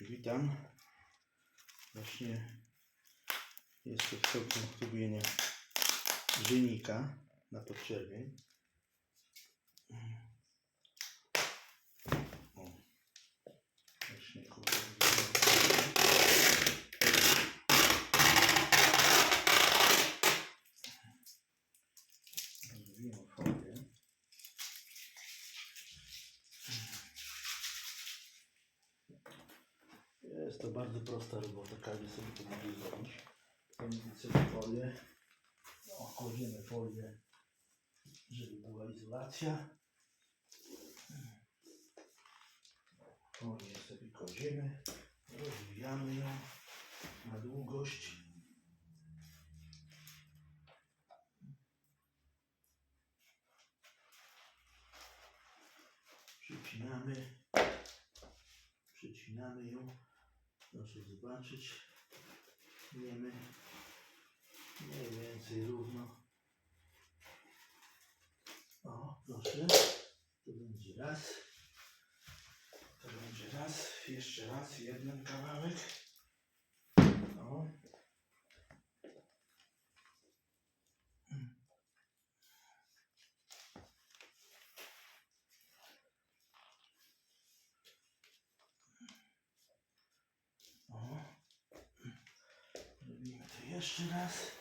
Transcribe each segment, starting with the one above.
Witam. Właśnie jestem w toku zrobienia grzejnika na podczerwień. O. Właśnie kurde. Rozwijam folię. Bardzo prosta robota, każdy sobie to może zrobić. Zamówić sobie folię, o, kładziemy folię, żeby była izolacja. Folię sobie kładziemy, rozwijamy ją na długość. Przycinamy Przecinamy ją. Proszę zobaczyć. Wiemy mniej więcej równo. O, proszę. To będzie raz. To będzie raz. Jeszcze raz. Jeden kawałek. O. O. Robimy to jeszcze raz.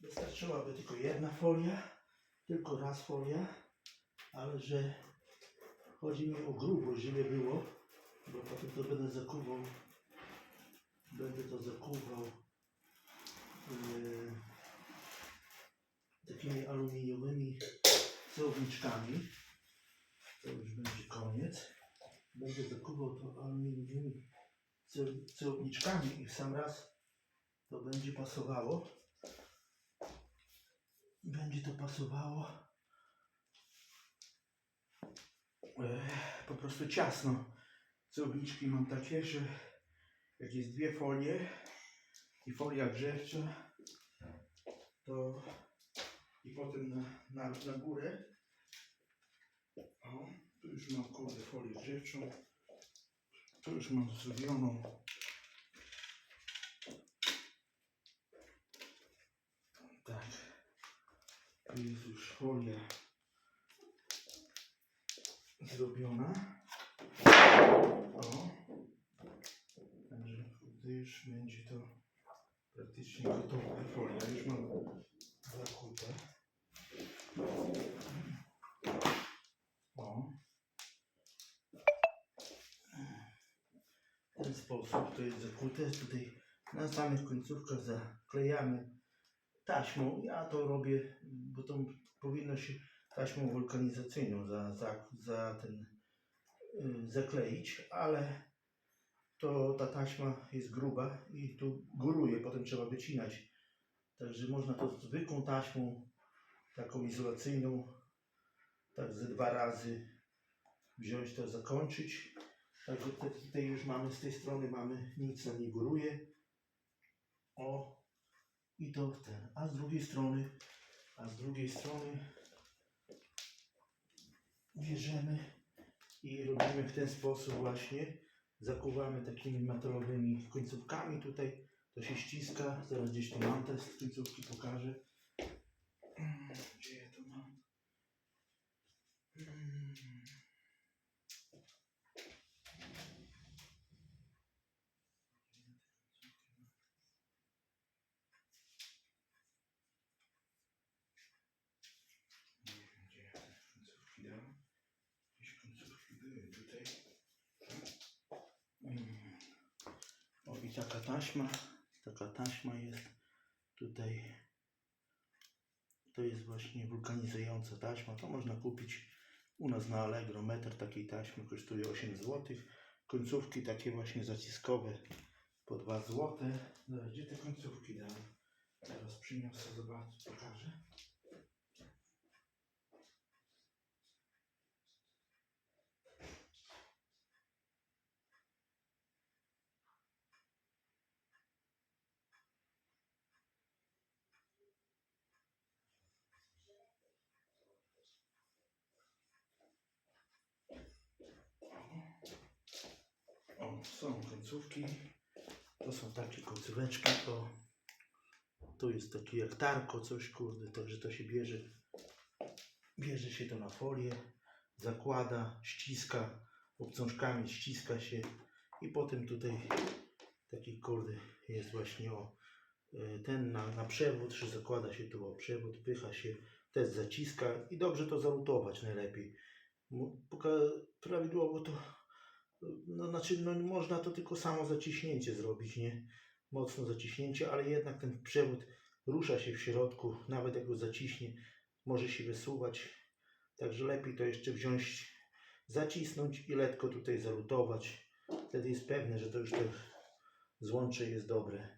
Wystarczyłaby tylko jedna folia, tylko raz folia, ale że Chodzi mi o grubość, żeby było, bo potem to będę zakuwał, będę to zakuwał yy, takimi aluminiowymi cełowniczkami. To już będzie koniec. Będę zakuwał to aluminiowymi ce- cełowniczkami i w sam raz to będzie pasowało. Będzie to pasowało. e, po prostu ciasno. Cełowniczki mam takie, że jak jest dwie folie i folia grzewcza, to i potem na, na, na górę. O, tu już mam kurde folię grzewczą. Tu już mam zrobioną. Tak. Tu jest już folia zrobiona. O. Kurde, już będzie to praktycznie gotowe. Folia już mam zakute. O. W ten sposób to jest zakute. Tutaj na samych końcówkach zaklejamy taśmą. Ja to robię, bo to powinno się taśmą wulkanizacyjną za, za, za ten y, zakleić, ale to ta taśma jest gruba i tu góruje, potem trzeba wycinać. Także można to zwykłą taśmą, taką izolacyjną, tak ze dwa razy wziąć to, zakończyć. Także tutaj już mamy, z tej strony mamy, nic nam nie góruje. O, i to ten. A z drugiej strony, a z drugiej strony bierzemy i robimy w ten sposób właśnie. Zakuwamy takimi metalowymi końcówkami tutaj. To się ściska. Zaraz gdzieś tu mam te końcówki pokażę. Mm, Gdzie ja to mam? Mm. Nie wiem, gdzie ja te końcówki dam. Jakieś końcówki były tutaj. Mm. O i taka taśma, taka taśma jest tutaj. To jest właśnie wulkanizująca taśma. To można kupić u nas na Allegro. Metr takiej taśmy kosztuje 8 zł. Końcówki takie właśnie zaciskowe po 2 zł. Gdzie te końcówki dam? Teraz przyniosę, zobaczę, pokażę. Są końcówki. To są takie końcóweczki. To, to jest taki jak tarko, coś kurde, także to się bierze. Bierze się to na folię, zakłada, ściska, obcążkami ściska się i potem tutaj taki kurde jest właśnie o e, ten na, na przewód, że zakłada się tu o przewód, pycha się, też zaciska i dobrze to zalutować najlepiej. Prawidłowo to, no znaczy no można to tylko samo zaciśnięcie zrobić, nie? Mocno zaciśnięcie, ale jednak ten przewód rusza się w środku, nawet jak go zaciśnie, może się wysuwać. Także lepiej to jeszcze wziąć, zacisnąć i letko tutaj zalutować. Wtedy jest pewne, że to już to złącze jest dobre.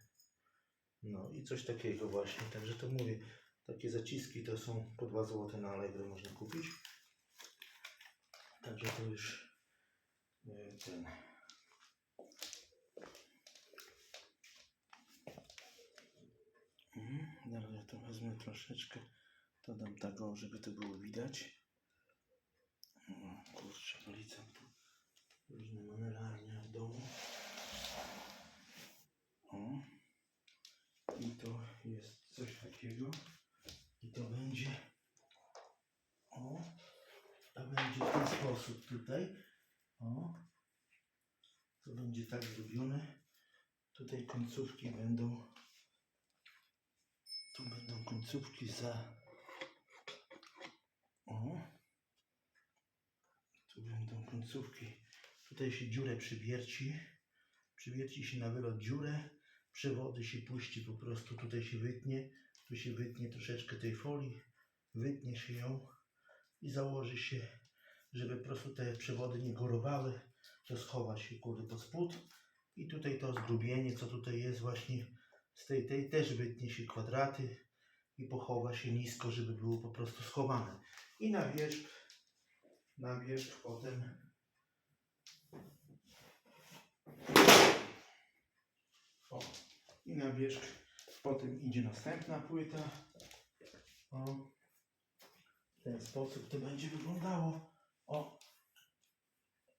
No i coś takiego właśnie. Także to mówię, takie zaciski to są po 2 zł na Allegro można kupić. Także to już ten. Mhm, Zaraz ja to wezmę troszeczkę. To dam tak, żeby to było widać. O, kurczę, policjant tu różne manelarnie w domu. O. I to jest coś takiego. I to będzie. O. To będzie w ten sposób tutaj. O. To będzie tak zrobione. Tutaj końcówki będą. Tu będą końcówki za. O. Tu będą końcówki. Tutaj się dziurę przywierci. Przywierci się na wylot dziurę. Przewody się puści po prostu. Tutaj się wytnie. Tu się wytnie troszeczkę tej folii. Wytnie się ją i założy się, żeby po prostu te przewody nie gorowały. To schowa się kurde pod spód. I tutaj to zgrubienie, co tutaj jest właśnie z tej, tej też wytnie się kwadraty i pochowa się nisko, żeby było po prostu schowane. I na wierzch, na wierzch potem o, i na wierzch potem idzie następna płyta. O, w ten sposób to będzie wyglądało. O,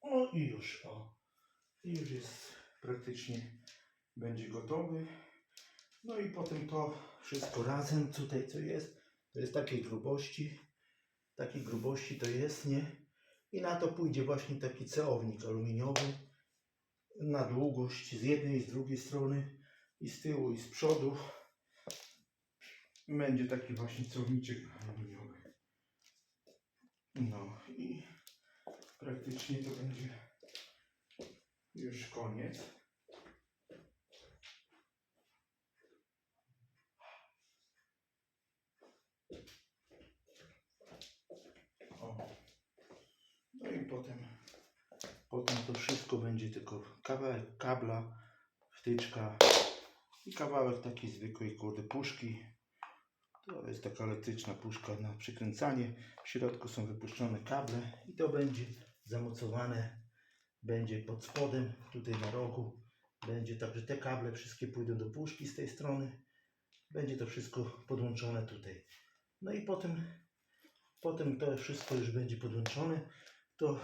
o i już, o. I już jest praktycznie, będzie gotowy. No i potem to wszystko razem tutaj co jest, to jest takiej grubości, takiej grubości to jest, nie? I na to pójdzie właśnie taki ceownik aluminiowy na długość z jednej i z drugiej strony i z tyłu i z przodu. Będzie taki właśnie ceowniczek aluminiowy. No i praktycznie to będzie już koniec. O. No i potem, potem to wszystko będzie tylko kawałek kabla, wtyczka i kawałek takiej zwykłej kurde puszki. To jest taka elektryczna puszka na przykręcanie. W środku są wypuszczone kable i to będzie zamocowane. Będzie pod spodem, tutaj na rogu. Będzie także te kable wszystkie pójdą do puszki z tej strony. Będzie to wszystko podłączone tutaj. No i potem Potem to wszystko już będzie podłączone, to,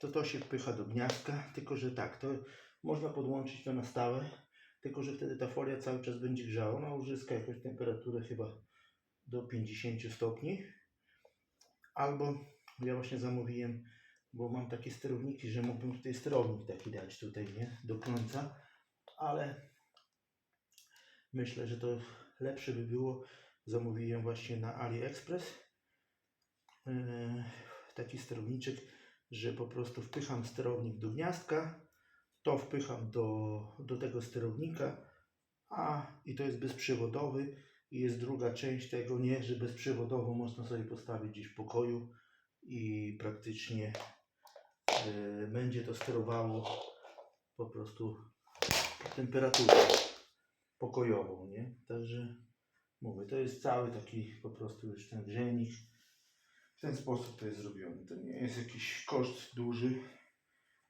to to się wpycha do gniazdka, tylko że tak, to można podłączyć to na stałe, tylko że wtedy ta folia cały czas będzie grzała, ona uzyska jakąś temperaturę chyba do 50 stopni, albo ja właśnie zamówiłem, bo mam takie sterowniki, że mógłbym tutaj sterownik taki dać tutaj, nie, do końca, ale myślę, że to lepsze by było, zamówiłem właśnie na AliExpress, Yy, taki sterowniczek, że po prostu wpycham sterownik do gniazdka, to wpycham do, do tego sterownika, a i to jest bezprzewodowy i jest druga część tego, nie, że bezprzewodowo można sobie postawić gdzieś w pokoju i praktycznie yy, będzie to sterowało po prostu temperaturę pokojową, nie? Także mówię, to jest cały taki po prostu już ten grzejnik. W ten sposób to jest zrobione. To nie jest jakiś koszt duży.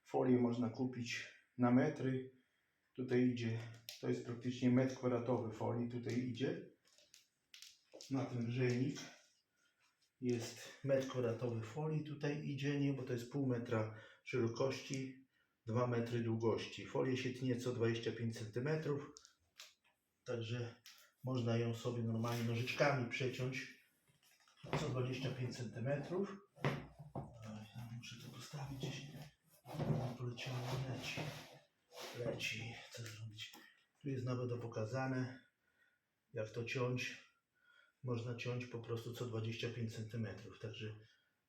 Folię można kupić na metry. Tutaj idzie, to jest praktycznie metr kwadratowy folii. Tutaj idzie na ten grzejnik. Jest metr kwadratowy folii. Tutaj idzie, nie, bo to jest pół metra szerokości. 2 metry długości. Folię się tnie co 25 cm, także można ją sobie normalnie nożyczkami przeciąć co 25 cm. Muszę to postawić gdzieś. Poleciało, leci. Leci. Co zrobić? Tu jest nawet pokazane, jak to ciąć. Można ciąć po prostu co 25 cm, także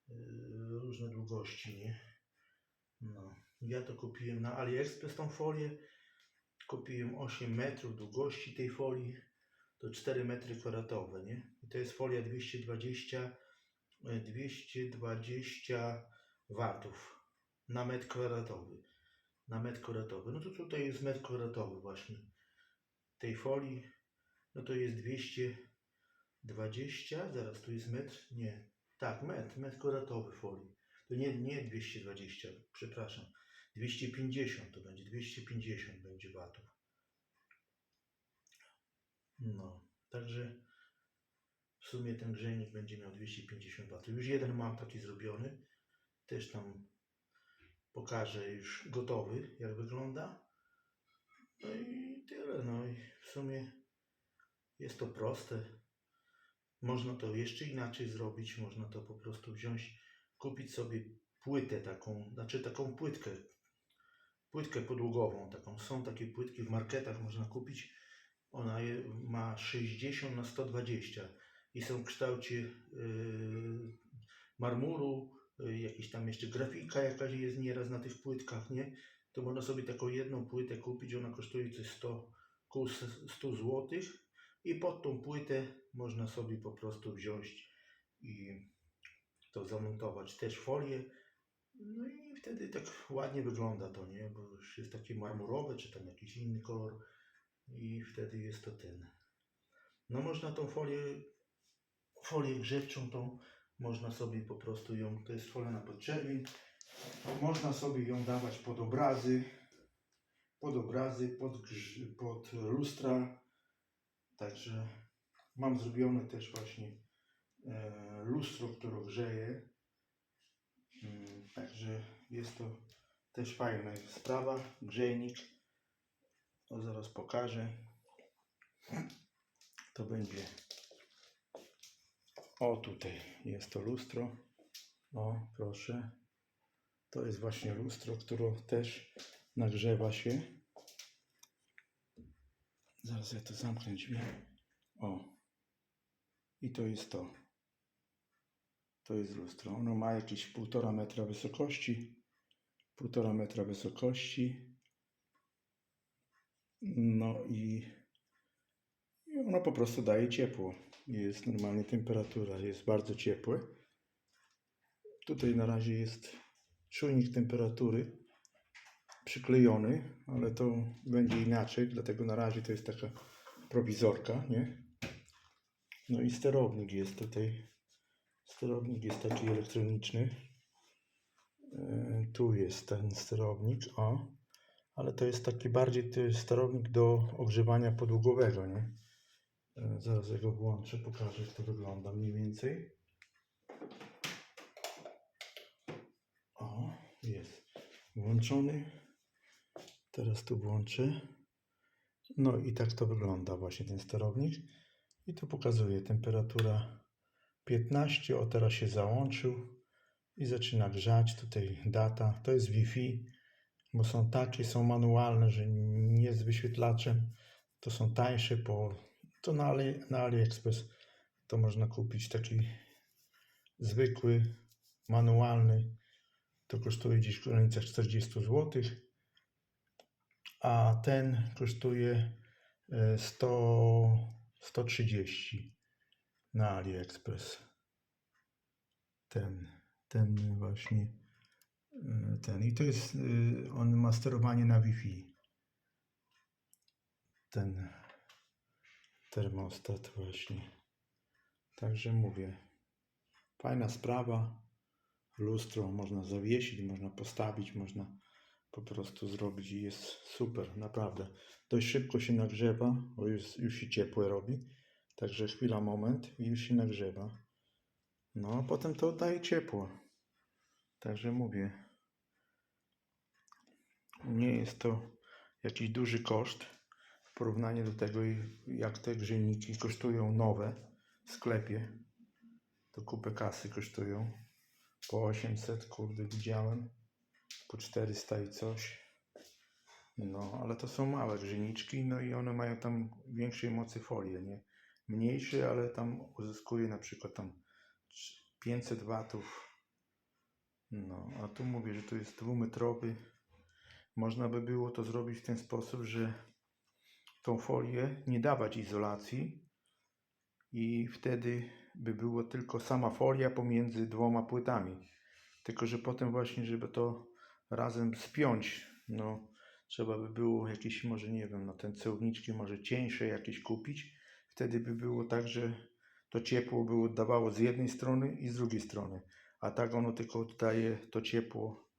yy, różne długości, nie? No. Ja to kupiłem na AliExpress tą folię. Kupiłem 8 metrów długości tej folii. To 4 metry kwadratowe, nie? I to jest folia 220, e, 220 watów na metr kwadratowy. Na metr kwadratowy. No to tutaj jest metr kwadratowy właśnie tej folii. No to jest 220, zaraz tu jest metr, nie, tak, metr, metr kwadratowy folii. To nie, nie 220, przepraszam. 250 to będzie, 250 będzie watów. No, także w sumie ten grzejnik będzie miał 250 watów. Już jeden mam taki zrobiony. Też tam pokażę już gotowy, jak wygląda. No i tyle. No i w sumie jest to proste. Można to jeszcze inaczej zrobić. Można to po prostu wziąć, kupić sobie płytę taką, znaczy taką płytkę, płytkę podłogową taką. Są takie płytki w marketach, można kupić. Ona je, ma 60 na 120 i są w kształcie yy, marmuru, yy, jakiś tam jeszcze grafika jakaś jest nieraz na tych płytkach, nie? To można sobie taką jedną płytę kupić, ona kosztuje coś 100, koło 100 zł i pod tą płytę można sobie po prostu wziąć i to zamontować też folię. No i wtedy tak ładnie wygląda to, nie? Bo już jest takie marmurowe, czy tam jakiś inny kolor i wtedy jest to ten. No można tą folię, folię grzewczą tą, można sobie po prostu ją, to jest folia na podczerwień, można sobie ją dawać pod obrazy, pod obrazy, pod, pod lustra, także mam zrobione też właśnie e, lustro, które grzeje, Mm, także jest to też fajna sprawa, grzejnik, o, zaraz pokażę. To będzie. O, tutaj jest to lustro. O, proszę. To jest właśnie lustro, które też nagrzewa się. Zaraz ja to zamknę drzwi. O. I to jest to. To jest lustro. Ono ma jakieś półtora metra wysokości. Półtora metra wysokości. No i, i ono po prostu daje ciepło. Jest normalnie temperatura, jest bardzo ciepłe. Tutaj na razie jest czujnik temperatury przyklejony, ale to będzie inaczej, dlatego na razie to jest taka prowizorka, nie? No i sterownik jest tutaj. Sterownik jest taki elektroniczny. E, Tu jest ten sterownik, o ale to jest taki bardziej to jest sterownik do ogrzewania podłogowego, nie? E, Zaraz ja go włączę, pokażę jak to wygląda mniej więcej. O, jest włączony. Teraz tu włączę. No i tak to wygląda właśnie ten sterownik. I tu pokazuje temperatura 15, o teraz się załączył i zaczyna grzać. Tutaj data, to jest Wi-Fi bo są takie, są manualne, że nie z wyświetlaczem. To są tańsze, po, to na, Ali, na AliExpress to można kupić taki zwykły, manualny. To kosztuje gdzieś w granicach 40 zł, a ten kosztuje e, 100, 130 na AliExpress. Ten, ten właśnie y, ten. I to jest, y, on ma sterowanie na Wi-Fi. Ten termostat właśnie. Także mówię, fajna sprawa. Lustro można zawiesić, można postawić, można po prostu zrobić i jest super, naprawdę. Dość szybko się nagrzewa, bo już, już się ciepłe robi. Także chwila, moment i już się nagrzewa. No, a potem to oddaje ciepło. Także mówię, nie jest to jakiś duży koszt w porównaniu do tego, jak te grzejniki kosztują nowe w sklepie. To kupę kasy kosztują. Po 800, kurde, widziałem. Po 400 i coś. No, ale to są małe grzejniczki, no i one mają tam większej mocy folię, nie? Mniejsze, ale tam uzyskuje na przykład tam 500 watów. No, a tu mówię, że to jest dwumetrowy. Można by było to zrobić w ten sposób, że tą folię nie dawać izolacji i wtedy by było tylko sama folia pomiędzy dwoma płytami. Tylko, że potem właśnie, żeby to razem spiąć, no trzeba by było jakieś, może nie wiem, no ten cełowniczki może cieńsze jakieś kupić. Wtedy by było tak, że to ciepło by oddawało z jednej strony i z drugiej strony. A tak ono tylko oddaje to ciepło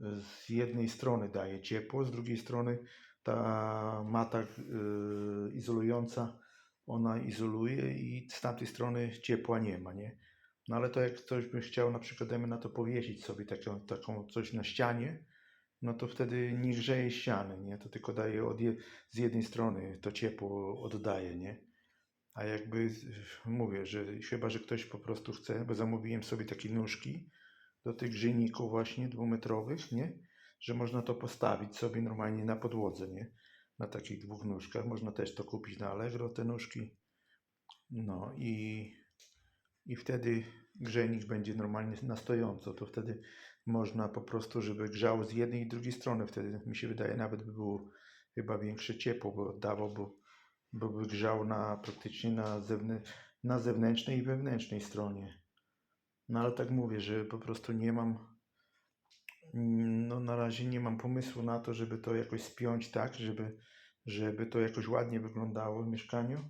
y, z jednej strony daje ciepło, z drugiej strony ta mata y, izolująca, ona izoluje i z tamtej strony ciepła nie ma, nie? No ale to jak ktoś by chciał na przykład dajmy na to powiesić sobie taką, taką coś na ścianie, no to wtedy nie grzeje ściany, nie? To tylko daje od je, z jednej strony to ciepło oddaje, nie? A jakby mówię, że chyba, że ktoś po prostu chce, bo zamówiłem sobie takie nóżki do tych grzejników właśnie dwumetrowych, nie? Że można to postawić sobie normalnie na podłodze, nie? Na takich dwóch nóżkach. Można też to kupić na Allegro, te nóżki. No i, i wtedy grzejnik będzie normalnie na stojąco. To wtedy można po prostu, żeby grzało z jednej i drugiej strony. Wtedy mi się wydaje, nawet by było chyba większe ciepło, bo oddawał, bo, bo by grzał na praktycznie na, zewnę, na zewnętrznej i wewnętrznej stronie. No ale tak mówię, że po prostu nie mam, no na razie nie mam pomysłu na to, żeby to jakoś spiąć tak, żeby, żeby to jakoś ładnie wyglądało w mieszkaniu.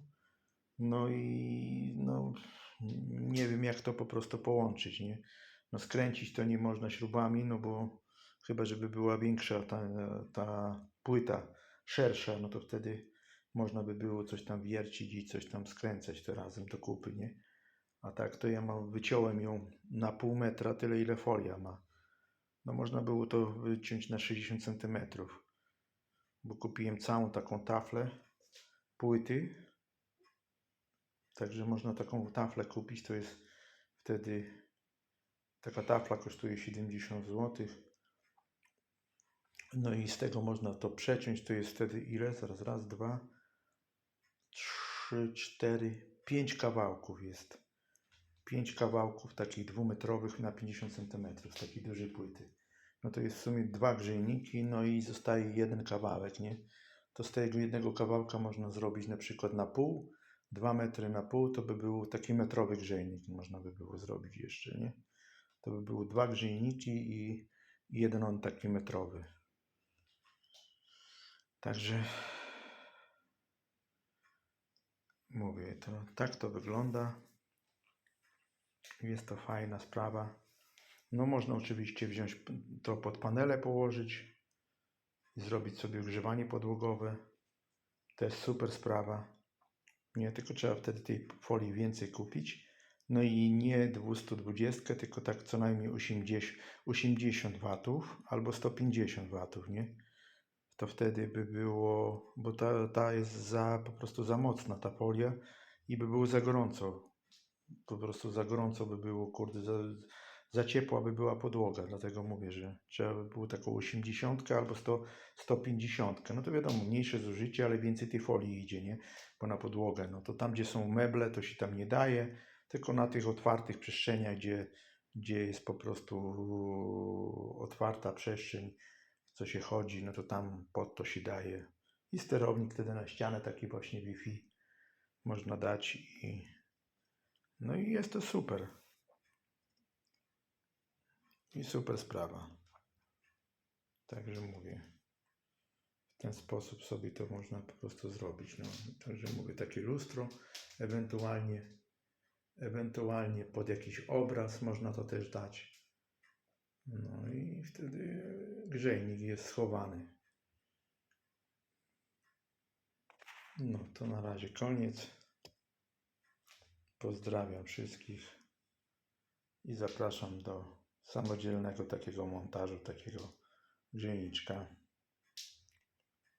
No i no nie wiem jak to po prostu połączyć, nie? No skręcić to nie można śrubami, no bo chyba żeby była większa ta, ta płyta, szersza, no to wtedy można by było coś tam wiercić i coś tam skręcać to razem do kupy, nie? A tak to ja mam, wyciąłem ją na pół metra, tyle ile folia ma. No można było to wyciąć na 60 cm, bo kupiłem całą taką taflę płyty. Także można taką taflę kupić, to jest wtedy taka tafla kosztuje 70 zł. No i z tego można to przeciąć, to jest wtedy ile? Zaraz, raz, dwa, trzy, cztery, pięć kawałków jest. Pięć kawałków takich dwumetrowych na 50 cm, z takiej dużej płyty. No to jest w sumie dwa grzejniki, no i zostaje jeden kawałek, nie? To z tego jednego kawałka można zrobić na przykład na pół, dwa metry na pół, to by był taki metrowy grzejnik, można by było zrobić jeszcze, nie? To by były dwa grzejniki i jeden on taki metrowy. Także mówię, to tak to wygląda. Jest to fajna sprawa. No można oczywiście wziąć to pod panele położyć zrobić sobie ogrzewanie podłogowe. Też super sprawa. Nie, tylko trzeba wtedy tej folii więcej kupić. No i nie 220, tylko tak co najmniej 80, 80 watów albo 150 watów, nie? To wtedy by było, bo ta, ta jest za, po prostu za mocna ta folia i by było za gorąco. Po prostu za gorąco by było, kurde, za, za ciepła by była podłoga. Dlatego mówię, że trzeba by było taką 80 albo 100, 150. No to wiadomo, mniejsze zużycie, ale więcej tej folii idzie, nie? Bo na podłogę. No to tam, gdzie są meble, to się tam nie daje, tylko na tych otwartych przestrzeniach, gdzie, gdzie jest po prostu otwarta przestrzeń, co się chodzi, no to tam pod to się daje. I sterownik wtedy na ścianę, taki właśnie Wi-Fi można dać i no i jest to super. I super sprawa. Także mówię. W ten sposób sobie to można po prostu zrobić. No, także mówię, takie lustro, ewentualnie, ewentualnie pod jakiś obraz można to też dać. No i wtedy grzejnik jest schowany. No to na razie koniec. Pozdrawiam wszystkich i zapraszam do samodzielnego takiego montażu, takiego grzejniczka.